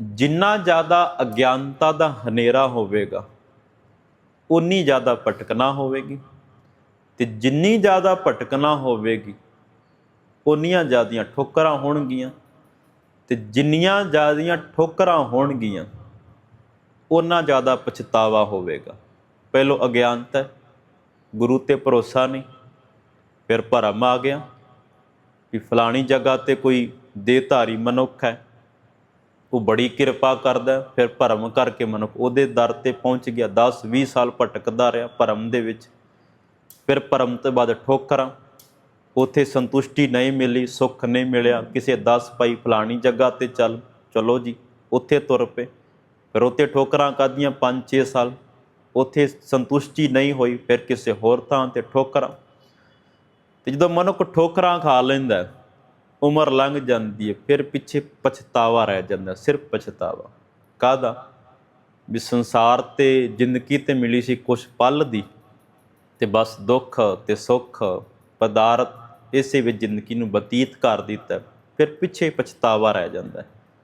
ਜਿੰਨਾ ਜ਼ਿਆਦਾ ਅਗਿਆਨਤਾ ਦਾ ਹਨੇਰਾ ਹੋਵੇਗਾ ਉਨੀ ਜ਼ਿਆਦਾ ਭਟਕਣਾ ਹੋਵੇਗੀ ਤੇ ਜਿੰਨੀ ਜ਼ਿਆਦਾ ਭਟਕਣਾ ਹੋਵੇਗੀ ਉਨੀਆਂ ਜ਼ਿਆਦੀਆਂ ਠੋਕਰਾਂ ਹੋਣਗੀਆਂ ਤੇ ਜਿੰਨੀਆਂ ਜ਼ਿਆਦੀਆਂ ਠੋਕਰਾਂ ਹੋਣਗੀਆਂ ਉਨਾ ਜ਼ਿਆਦਾ ਪਛਤਾਵਾ ਹੋਵੇਗਾ। ਪਹਿਲੋ ਅਗਿਆਨਤਾ ਹੈ, ਗੁਰੂ ਤੇ ਭਰੋਸਾ ਨਹੀਂ ਫਿਰ ਭਰਮ ਆ ਗਿਆ ਵੀ ਫਲਾਣੀ ਜਗ੍ਹਾ ਤੇ ਕੋਈ ਦੇਹਧਾਰੀ ਮਨੁੱਖ ਹੈ ਉਹ ਬੜੀ ਕਿਰਪਾ ਕਰਦਾ ਫਿਰ ਭਰਮ ਕਰਕੇ ਮਨੁੱਖ ਉਹਦੇ ਦਰ ਤੇ ਪਹੁੰਚ ਗਿਆ। 10 20 ਸਾਲ ਭਟਕਦਾ ਰਿਹਾ ਭਰਮ ਦੇ ਵਿੱਚ। ਫਿਰ ਭਰਮ ਤੋਂ ਬਾਅਦ ਠੋਕਰਾਂ। ਉਥੇ ਸੰਤੁਸ਼ਟੀ ਨਹੀਂ ਮਿਲੀ, ਸੁੱਖ ਨਹੀਂ ਮਿਲਿਆ। ਕਿਸੇ 10 ਪਾਈ ਫਲਾਣੀ ਜਗ੍ਹਾ ਤੇ ਚੱਲ, ਚਲੋ ਜੀ, ਉੱਥੇ ਤੁਰ ਪਏ। ਫਿਰ ਉੱਥੇ ਠੋਕਰਾਂ ਕਾਦੀਆਂ 5-6 ਸਾਲ। ਉੱਥੇ ਸੰਤੁਸ਼ਟੀ ਨਹੀਂ ਹੋਈ। ਫਿਰ ਕਿਸੇ ਹੋਰ ਥਾਂ ਤੇ ਠੋਕਰਾਂ। ਤੇ ਜਦੋਂ ਮਨੁੱਖ ਠੋਕਰਾਂ ਖਾ ਲੈਂਦਾ ਉਮਰ ਲੰਘ ਜਾਂਦੀ ਹੈ, ਫਿਰ ਪਿੱਛੇ ਪਛਤਾਵਾ ਰਹਿ ਜਾਂਦਾ, ਸਿਰਫ ਪਛਤਾਵਾ। ਕਾਹਦਾ? ਵੀ ਸੰਸਾਰ ਤੇ ਜ਼ਿੰਦਗੀ ਤੇ ਮਿਲੀ ਸੀ ਕੁਛ ਪਲ ਦੀ, ਤੇ ਬਸ ਦੁੱਖ ਤੇ ਸੁੱਖ, ਪਦਾਰਥ ਇਸੇ ਵਿੱਚ ਜ਼ਿੰਦਗੀ ਨੂੰ ਬਤੀਤ ਕਰ ਦਿੱਤਾ, ਫਿਰ ਪਿੱਛੇ ਪਛਤਾਵਾ ਰਹਿ ਜਾਂਦਾ ਹੈ।